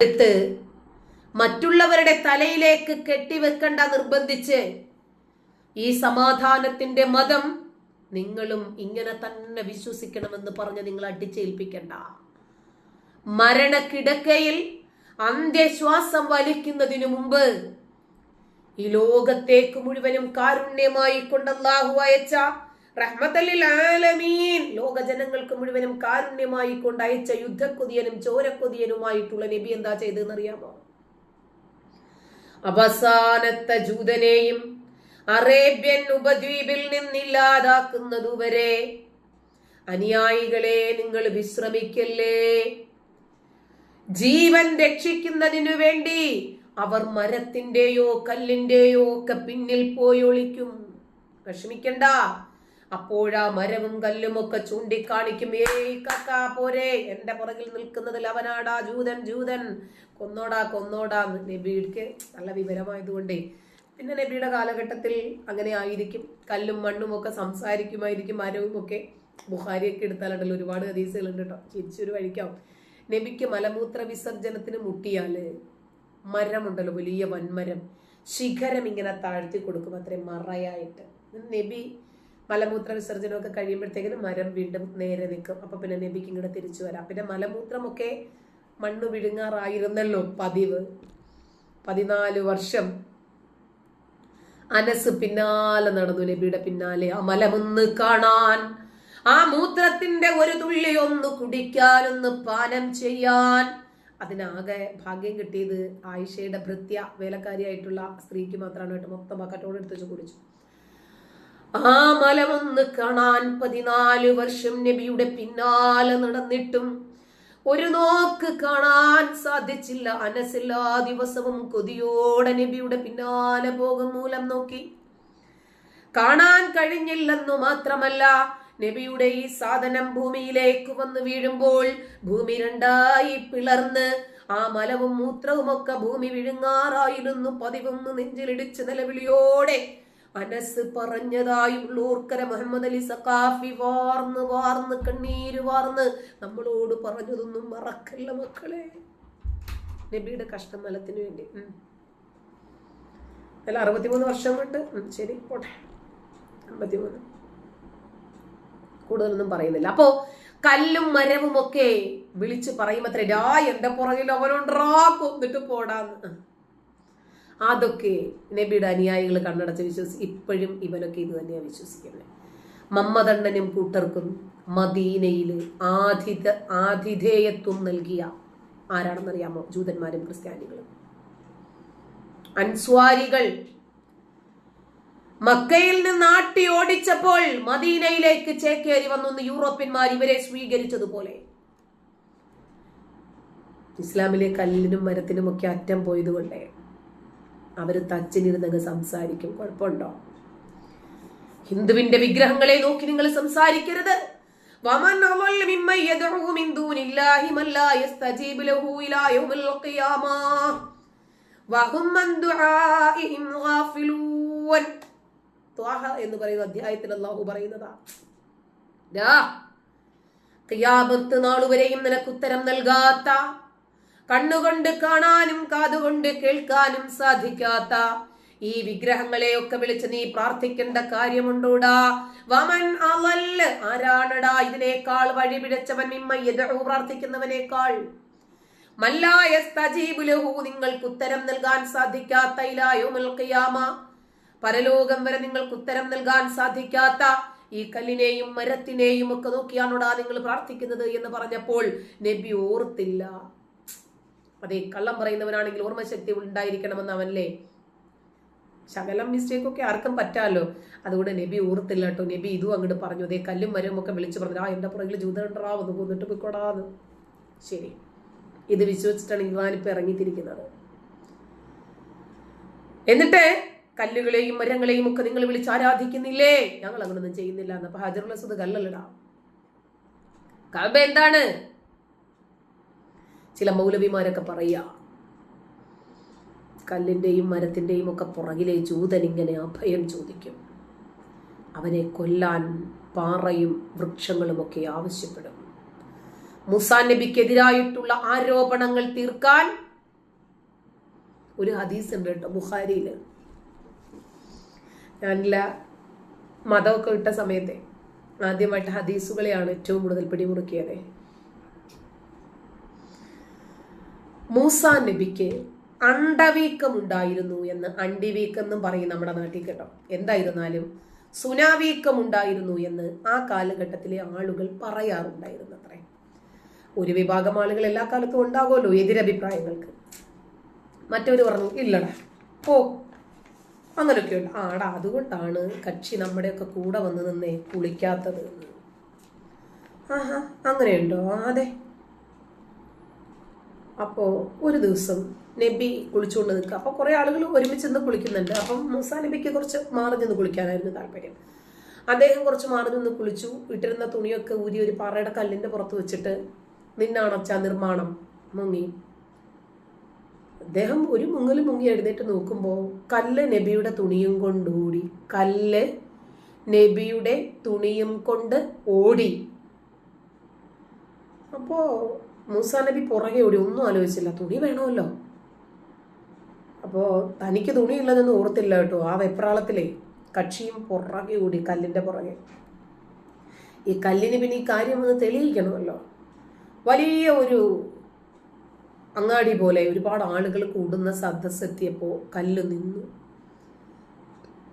എടുത്ത് മറ്റുള്ളവരുടെ തലയിലേക്ക് കെട്ടിവെക്കണ്ട നിർബന്ധിച്ച് ഈ സമാധാനത്തിന്റെ മതം നിങ്ങളും ഇങ്ങനെ തന്നെ വിശ്വസിക്കണമെന്ന് പറഞ്ഞ് നിങ്ങൾ അടിച്ചേൽപ്പിക്കണ്ട. മരണക്കിടക്കയിൽ അന്ത്യശ്വാസം വലിക്കുന്നതിനു മുമ്പ് ഈ ലോകത്തേക്ക് മുഴുവനും കാരുണ്യമായി കൊണ്ടല്ലാഹു അയച്ച ലോക ജനങ്ങൾക്ക് മുഴുവനും കാരുണ്യമായി കൊണ്ട് അയച്ച യുദ്ധക്കൊതിയനും ചോരക്കൊതിയനുമായിട്ടുള്ള നബി എന്താ ചെയ്തെന്നറിയാമോ അവസാനത്തെ ജൂതനെയും അറേബ്യൻ ഉപദ്വീപിൽ നിന്നില്ലാതാക്കുന്നതുവരെ അനുയായികളെ നിങ്ങൾ വിശ്രമിക്കല്ലേ? ജീവൻ രക്ഷിക്കുന്നതിനു വേണ്ടി അവർ മരത്തിന്റെയോ കല്ലിന്റെയോ ഒക്കെ പിന്നിൽ പോയി ഒളിക്കും വിഷമിക്കണ്ട. അപ്പോഴാ മരവും കല്ലും ഒക്കെ ചൂണ്ടിക്കാണിക്കും. ഏയ് കക്ക പോരെ. എന്റെ പുറകിൽ നിൽക്കുന്നതിൽ അവനാടാ ജൂതൻ ജൂതൻ. കൊന്നോടാ കൊന്നോടാ. നബിക്ക് നല്ല വിവരമായതുകൊണ്ടേ. പിന്നെ നബിയുടെ കാലഘട്ടത്തിൽ അങ്ങനെ ആയിരിക്കും. കല്ലും മണ്ണും ഒക്കെ സംസാരിക്കുമായിരിക്കും മരവും ഒക്കെ. ബുഹാരിയൊക്കെ എടുത്താലുണ്ടല്ലോ ഒരുപാട് ഹദീസുകളുണ്ട് കേട്ടോ. ചിരിച്ചൊരു വഴിക്കാവും. നബിക്ക് മലമൂത്ര വിസർജനത്തിന് മുട്ടിയാൽ മരമുണ്ടല്ലോ വലിയ വൻമരം. ശിഖരം ഇങ്ങനെ താഴ്ത്തി കൊടുക്കും അത്രയും മറയായിട്ട്. നബി മലമൂത്ര വിസർജനമൊക്കെ കഴിയുമ്പോഴത്തേക്കിനും മരം വീണ്ടും നേരെ നിൽക്കും. അപ്പൊ പിന്നെ നബിക്ക് ഇങ്ങോട്ട് തിരിച്ചു വരാം. പിന്നെ മലമൂത്രമൊക്കെ മണ്ണ് വിഴുങ്ങാറായിരുന്നല്ലോ പതിവ്. പതിനാല് വർഷം അനസ് പിന്നാലെ നടന്നു നബിയുടെ പിന്നാലെ. ആ മലമൊന്ന് കാണാൻ ആ മൂത്രത്തിന്റെ ഒരു തുള്ളി ഒന്ന് കുടിക്കാൻ ഒന്ന് പാനം ചെയ്യാൻ. അതിനാകെ ഭാഗ്യം കിട്ടിയത് ആയിഷയുടെ ഭൃത്യ വേലക്കാരിയായിട്ടുള്ള സ്ത്രീക്ക് മാത്രമാണ് കേട്ടോ. മൊത്തം ബക്കറ്റോട് എടുത്ത് വെച്ച് കുടിച്ചു. ആ മലമൊന്ന് കാണാൻ പതിനാല് വർഷം നബിയുടെ പിന്നാലെ നടന്നിട്ടും ഒരു നോക്ക് കാണാൻ സാധിച്ചില്ല. അനസെല്ലാ ദിവസവും കൊതിയോടെ നബിയുടെ പിന്നാലെ പോകും മൂലം നോക്കി. കാണാൻ കഴിഞ്ഞില്ലെന്നു മാത്രമല്ല നബിയുടെ ഈ സാധനം ഭൂമിയിലേക്ക് വന്ന് വീഴുമ്പോൾ ഭൂമി രണ്ടായി പിളർന്ന് ആ മലവും മൂത്രവുമൊക്കെ ഭൂമി വിഴുങ്ങാറായിരുന്നു. പതിവൊന്ന് നെഞ്ചിലിടിച്ച് നിലവിളിയോടെ അനസ് പറഞ്ഞതായി ഉള്ളൂർക്കര മുഹമ്മദ് അലി സഖാഫി വാർന്ന് വാർന്ന് കണ്ണീര് വാർന്ന് നമ്മളോട് പറഞ്ഞതൊന്നും മറക്കല്ല മക്കളെ. നബിയുടെ കഷ്ടമലത്തിന് വേണ്ടി. അല്ല അറുപത്തിമൂന്ന് വർഷം കൊണ്ട്. ശരി പോട്ടെ. അമ്പത്തിമൂന്ന് കൂടുതലൊന്നും പറയുന്നില്ല. അപ്പോ കല്ലും മരവും ഒക്കെ വിളിച്ച് പറയുമത്രേ രാ എന്റെ പുറകിൽ അവനുണ്ടാ കൊന്നിട്ട് പോടാന്ന്. അതൊക്കെ നബിയുടെ അനുയായികൾ കണ്ണടച്ച് വിശ്വസി ഇപ്പോഴും ഇവനൊക്കെ ഇത് തന്നെയാണ് വിശ്വസിക്കുന്നത് മമ്മദണ്ണനും കൂട്ടർക്കും മദീനയിൽ ആതിഥ ആതിഥേയത്വം നൽകിയ ആരാണെന്നറിയാമോ? ജൂതന്മാരും ക്രിസ്ത്യാനികളും. അൻസ്വാരികൾ മക്കയിൽ നിന്ന് ആട്ടി ഓടിച്ചപ്പോൾ മദീനയിലേക്ക് ചേക്കേറി വന്നൊന്ന് യൂറോപ്യന്മാർ ഇവരെ സ്വീകരിച്ചതുപോലെ. ഇസ്ലാമിലെ കല്ലിനും മരത്തിനും ഒക്കെ അറ്റം പോയതുകൊണ്ടേ അവർ തച്ചിനിരുന്നങ്ങ് സംസാരിക്കും. കുഴപ്പമുണ്ടോ? ഹിന്ദുവിന്റെ വിഗ്രഹങ്ങളെ നോക്കി നിങ്ങൾ സംസാരിക്കരുത്. എന്ന് പറയുന്ന അധ്യായത്തിൽ അല്ലാഹു പറയുന്നതാ. ഖിയാമത്ത് നാളുവരെയും നിനക്ക് ഉത്തരം നൽകാത്ത കണ്ണുകൊണ്ട് കാണാനും കാതുകൊണ്ട് കേൾക്കാനും സാധിക്കാത്ത ഈ വിഗ്രഹങ്ങളെയൊക്കെ വിളിച്ച് നീ പ്രാർത്ഥിക്കേണ്ട കാര്യമുണ്ടോടാ? വമൻ അവൽ ആരാണടാ ഇതിനേക്കാൾ വഴി പിഴച്ചവൻ മിമ്മ എതിർവ് പ്രാർത്ഥിക്കുന്നവനേക്കാൾ. മല്ലായ നിങ്ങൾക്ക് ഉത്തരം നൽകാൻ സാധിക്കാത്ത ഇലായോ ഖിയാമ. പരലോകം വരെ നിങ്ങൾക്ക് ഉത്തരം നൽകാൻ സാധിക്കാത്ത ഈ കല്ലിനെയും മരത്തിനെയും ഒക്കെ നോക്കിയാണോടാ നിങ്ങൾ പ്രാർത്ഥിക്കുന്നത് എന്ന് പറഞ്ഞപ്പോൾ നബി ഓർത്തില്ല. അതെ കള്ളം പറയുന്നവനാണെങ്കിൽ ഓർമ്മശക്തി ഉണ്ടായിരിക്കണമെന്ന് അവനല്ലേ? ശകലം മിസ്റ്റേക്ക് ഒക്കെ ആർക്കും പറ്റാമല്ലോ അതുകൊണ്ട് നബി ഓർത്തില്ല കേട്ടോ. നബി ഇതും അങ്ങോട്ട് പറഞ്ഞു. അതേ കല്ലും മരവും ഒക്കെ വിളിച്ചു പറഞ്ഞു ആ എന്റെ പുറകിൽ ജൂതണ്ടറാ ഒന്ന് കൊന്നിട്ട് പോയിക്കോടാന്ന് ശരി. ഇത് വിശ്വസിച്ചിട്ടാണ് ഇവാനിപ്പോ ഇറങ്ങിത്തിരിക്കുന്നത്. എന്നിട്ട് കല്ലുകളെയും മരങ്ങളെയും ഒക്കെ നിങ്ങൾ വിളിച്ച് ആരാധിക്കുന്നില്ലേ? ഞങ്ങൾ അങ്ങനൊന്നും ചെയ്യുന്നില്ല എന്നപ്പോ ഹജറുള്ള സുഖ കല്ലല്ലടാ. കഅബ എന്താണ്? ചില മൗലവിമാരൊക്കെ പറയുക കല്ലിന്റെയും മരത്തിന്റെയും ഒക്കെ പുറകിലെ ജൂതൻ ഇങ്ങനെ അഭയം ചോദിക്കും. അവനെ കൊല്ലാൻ പാറയും വൃക്ഷങ്ങളും ഒക്കെ ആവശ്യപ്പെടും. മുസാ നബിക്കെതിരായിട്ടുള്ള ആരോപണങ്ങൾ തീർക്കാൻ ഒരു ഹദീസ് ഉണ്ട് കേട്ടോ ബുഖാരിയിൽ ഞാനില്ല മതമൊക്കെ ഇട്ട സമയത്തെ ആദ്യമായിട്ട് ഹദീസുകളെയാണ് ഏറ്റവും കൂടുതൽ പിടിമുറുക്കിയത്. മൂസ നബിക്ക് അണ്ടവീക്കം ഉണ്ടായിരുന്നു എന്ന് അണ്ടിവീക്കം എന്നും പറയും നമ്മുടെ നാട്ടിൽ കേട്ടോ. എന്തായിരുന്നാലും സുനാവീക്കം ഉണ്ടായിരുന്നു എന്ന് ആ കാലഘട്ടത്തിലെ ആളുകൾ പറയാറുണ്ടായിരുന്നു അത്രേ ഒരു വിഭാഗം ആളുകൾ എല്ലാ കാലത്തും ഉണ്ടാകുമല്ലോ എതിരഭിപ്രായങ്ങൾക്ക്. മറ്റവർ പറഞ്ഞു ഇല്ലടാ ഓ അങ്ങനെയൊക്കെയുണ്ട് ആടാ അതുകൊണ്ടാണ് കക്ഷി നമ്മുടെയൊക്കെ കൂടെ വന്ന് നിന്നേ കുളിക്കാത്തത്. ആഹാ അങ്ങനെയുണ്ടോ? അതെ. അപ്പോൾ ഒരു ദിവസം നബി കുളിച്ചുകൊണ്ട് നിൽക്കുക. അപ്പോൾ കുറേ ആളുകൾ ഒരുമിച്ച് നിന്ന് കുളിക്കുന്നുണ്ട്. അപ്പം മൂസാ നബിക്ക് കുറച്ച് മാറി നിന്ന് കുളിക്കാനായിരുന്നു താല്പര്യം. അദ്ദേഹം കുറച്ച് മാറി നിന്ന് കുളിച്ചു. ഇട്ടിരുന്ന തുണിയൊക്കെ ഊരി ഒരു പാറയുടെ കല്ലിന്റെ പുറത്ത് വെച്ചിട്ട് നിന്നാണച്ച നിർമ്മാണം. മുങ്ങി. അദ്ദേഹം ഒരു മുങ്ങൽ മുങ്ങി എഴുന്നേറ്റ് നോക്കുമ്പോൾ കല്ല് നബിയുടെ തുണിയും കൊണ്ട് ഓടി. കല്ല് നബിയുടെ തുണിയും കൊണ്ട് ഓടി. അപ്പോ മൂസാ നബി പുറകെ ഓടി ഒന്നും ആലോചിച്ചില്ല. തുണി വേണമല്ലോ. അപ്പോ തനിക്ക് തുണിയുള്ളതെന്ന് ഓർത്തില്ല കേട്ടോ. ആ വെപ്രാളത്തിലേ കക്ഷിയും പുറകെ ഓടി കല്ലിന്റെ പുറകെ. ഈ കല്ലിന് പിന്നെ ഈ കാര്യം ഒന്ന് തെളിയിക്കണമല്ലോ. വലിയ ഒരു അങ്ങാടി പോലെ ഒരുപാട് ആളുകൾ കൂടുന്ന സദസ്സെത്തിയപ്പോൾ കല്ല് നിന്നു.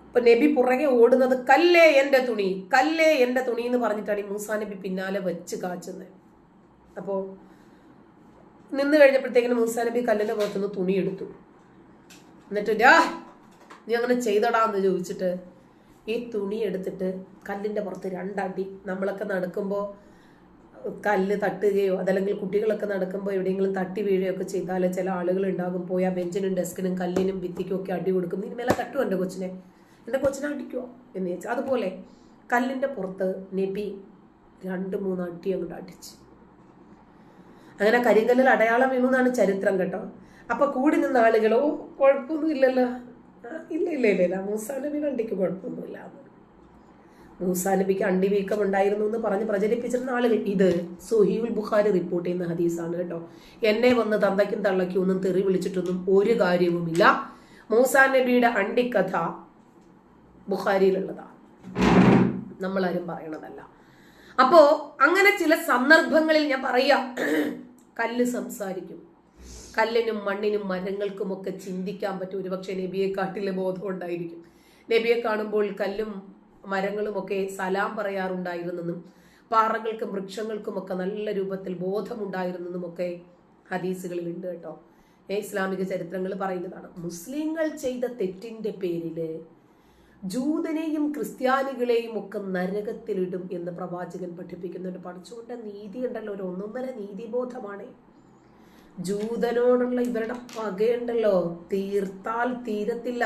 അപ്പൊ നബി പുറകെ ഓടുന്നത് കല്ലേ എന്റെ തുണി കല്ലേ എന്റെ തുണി എന്ന് പറഞ്ഞിട്ടാണ് ഈ മൂസാ നബി പിന്നാലെ വെച്ച് കാച്ചുന്നത്. അപ്പോ നിന്ന് കഴിഞ്ഞപ്പോഴത്തേക്കിനും മൂസാ നബി കല്ലിന്റെ പുറത്തുനിന്ന് തുണി എടുത്തു. എന്നിട്ട് രാ നീ അങ്ങനെ ചെയ്തടാന്ന് ചോദിച്ചിട്ട് ഈ തുണി എടുത്തിട്ട് കല്ലിന്റെ പുറത്ത് രണ്ടടി നമ്മളൊക്കെ നടക്കുമ്പോൾ കല്ല് തട്ടുകയോ അതല്ലെങ്കിൽ കുട്ടികളൊക്കെ നടക്കുമ്പോൾ എവിടെയെങ്കിലും തട്ടി വീഴുകയൊക്കെ ചെയ്താൽ ചില ആളുകൾ ഉണ്ടാകും. പോയി ആ ബെഞ്ചിനും ഡെസ്കിനും കല്ലിനും ഭിത്തിക്കും ഒക്കെ അടി കൊടുക്കും. നീ മേലെ തട്ടുമോ എന്റെ കൊച്ചിനെ? എന്റെ കൊച്ചിനെ അടിക്കുമോ എന്ന് ചോദിച്ചു. അതുപോലെ കല്ലിന്റെ പുറത്ത് നബി രണ്ട് മൂന്ന് അടി അങ്ങോട്ട് അടിച്ച്. അങ്ങനെ കരിങ്കല്ലിൽ അടയാളം വീണു എന്നാണ് ചരിത്രം കേട്ടോ. അപ്പൊ കൂടി നിന്ന ആളുകളോ കുഴപ്പമൊന്നും ഇല്ലല്ലോ. ഇല്ല ഇല്ല ഇല്ല ഇല്ല. മൂസാ നബിയുടെ അണ്ടിക്ക് കുഴപ്പമൊന്നുമില്ല. മൂസാനബിക്ക് മൂസാ നബിക്ക് അണ്ടി വീക്കം ഉണ്ടായിരുന്നു എന്ന് പറഞ്ഞ് പ്രചരിപ്പിച്ചിരുന്ന ആളുകൾ ഇത് സുഹീൽ ബുഖാരി റിപ്പോർട്ട് ചെയ്യുന്ന ഹദീസാണ് കേട്ടോ. എന്നെ വന്ന് തന്തയ്ക്കും തള്ളയ്ക്കും ഒന്നും തെറി വിളിച്ചിട്ടൊന്നും ഒരു കാര്യവുമില്ല. മൂസാ നബിയുടെ അണ്ടിക്കഥ ബുഖാരിയിലുള്ളതാണ് നമ്മളാരും പറയണതല്ല. അപ്പോ അങ്ങനെ ചില സന്ദർഭങ്ങളിൽ ഞാൻ പറയാം. കല്ല് സംസാരിക്കും. കല്ലിനും മണ്ണിനും മരങ്ങൾക്കുമൊക്കെ ചിന്തിക്കാൻ പറ്റും. ഒരുപക്ഷെ നബിയെ കാട്ടിലെ ബോധം ഉണ്ടായിരിക്കും. നബിയെ കാണുമ്പോൾ കല്ലും മരങ്ങളുമൊക്കെ സലാം പറയാറുണ്ടായിരുന്നെന്നും പാറകൾക്കും വൃക്ഷങ്ങൾക്കുമൊക്കെ നല്ല രൂപത്തിൽ ബോധമുണ്ടായിരുന്നെന്നുമൊക്കെ ഹദീസുകളിൽ ഉണ്ട് കേട്ടോ ഇസ്ലാമിക ചരിത്രങ്ങൾ പറയുന്നതാണ്. മുസ്ലിങ്ങൾ ചെയ്ത തെറ്റിന്റെ പേരിൽ ജൂതനെയും ക്രിസ്ത്യാനികളെയും ഒക്കെ നരകത്തിലിടും എന്ന് പ്രവാചകൻ പഠിപ്പിക്കുന്നുണ്ട്. പഠിച്ചുകൊണ്ട് നീതി ഉണ്ടല്ലോ ഒരു ഒന്നൊന്നര നീതിബോധമാണ്. ജൂതനോടുള്ള ഇവരുടെ പകയുണ്ടല്ലോ തീർത്താൽ തീരത്തില്ല.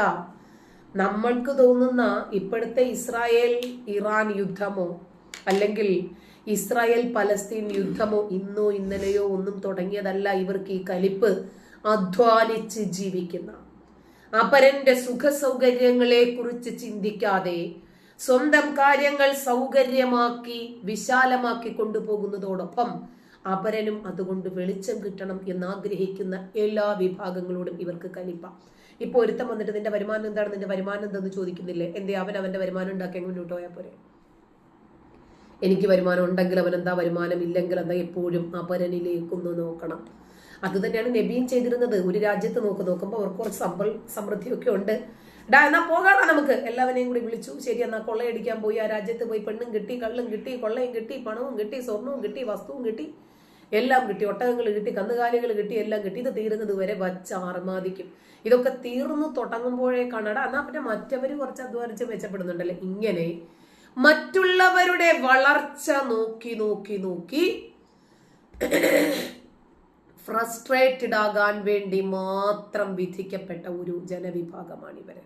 നമ്മൾക്ക് തോന്നുന്ന ഇപ്പോഴത്തെ ഇസ്രായേൽ ഇറാൻ യുദ്ധമോ അല്ലെങ്കിൽ ഇസ്രായേൽ പലസ്തീൻ യുദ്ധമോ ഇന്നോ ഇന്നലെയോ ഒന്നും തുടങ്ങിയതല്ല ഇവർക്ക് ഈ കലിപ്പ് അധ്വാനിച്ച് ജീവിക്കുന്ന. അപരന്റെ സുഖ സൗകര്യങ്ങളെ കുറിച്ച് ചിന്തിക്കാതെ സ്വന്തം കാര്യങ്ങൾ സൗകര്യമാക്കി വിശാലമാക്കി കൊണ്ടുപോകുന്നതോടൊപ്പം അപരനും അതുകൊണ്ട് വെളിച്ചം കിട്ടണം എന്ന് ആഗ്രഹിക്കുന്ന എല്ലാ വിഭാഗങ്ങളോടും ഇവർക്ക് കലിപ്പ. ഇപ്പൊ ഒരുത്തം വന്നിട്ട് നിന്റെ വരുമാനം എന്താണ്? നിന്റെ വരുമാനം എന്തെന്ന് ചോദിക്കുന്നില്ലേ? എന്തേ? അവൻ അവന്റെ വരുമാനം ഉണ്ടാക്കി മുന്നോട്ട് പോയാൽ പോരെ? എനിക്ക് വരുമാനം ഉണ്ടെങ്കിൽ അവൻ എന്താ? വരുമാനം ഇല്ലെങ്കിൽ എന്താ? എപ്പോഴും അപരനിലേക്കൊന്ന് നോക്കണം. അത് തന്നെയാണ് നബിയും ചെയ്തിരുന്നത്. ഒരു രാജ്യത്ത് നോക്ക് നോക്കുമ്പോൾ അവർക്ക് കുറച്ച് സമ്പൽ സമൃദ്ധിയൊക്കെ ഉണ്ട്. ഡാ എന്നാ പോകാടാ നമുക്ക്. എല്ലാവരെയും കൂടി വിളിച്ചു. ശരി എന്നാ കൊള്ളയടിക്കാൻ പോയി. ആ രാജ്യത്ത് പോയി പെണ്ണും കിട്ടി കള്ളും കിട്ടി കൊള്ളയും കിട്ടി പണവും കിട്ടി സ്വർണവും കിട്ടി വസ്തുവും കിട്ടി. എല്ലാം കിട്ടി. ഒട്ടകങ്ങൾ കിട്ടി കന്നുകാലികൾ കിട്ടി എല്ലാം കിട്ടി. ഇത് തീരുന്നത് വരെ വച്ച ആർമാദിക്കും. ഇതൊക്കെ തീർന്നു തുടങ്ങുമ്പോഴേക്കാണ്. എടാ എന്നാ പിന്നെ മറ്റവര് കുറച്ച് അധ്വാനിച്ച് മെച്ചപ്പെടുന്നുണ്ടല്ലേ? ഇങ്ങനെ മറ്റുള്ളവരുടെ വളർച്ച നോക്കി നോക്കി നോക്കി ഫ്രസ്ട്രേറ്റഡ് ആകാൻ വേണ്ടി മാത്രം വിധിക്കപ്പെട്ട ഒരു ജനവിഭാഗമാണ് ഇവരെ.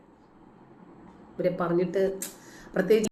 ഇവരെ പറഞ്ഞിട്ട് പ്രത്യേകിച്ച്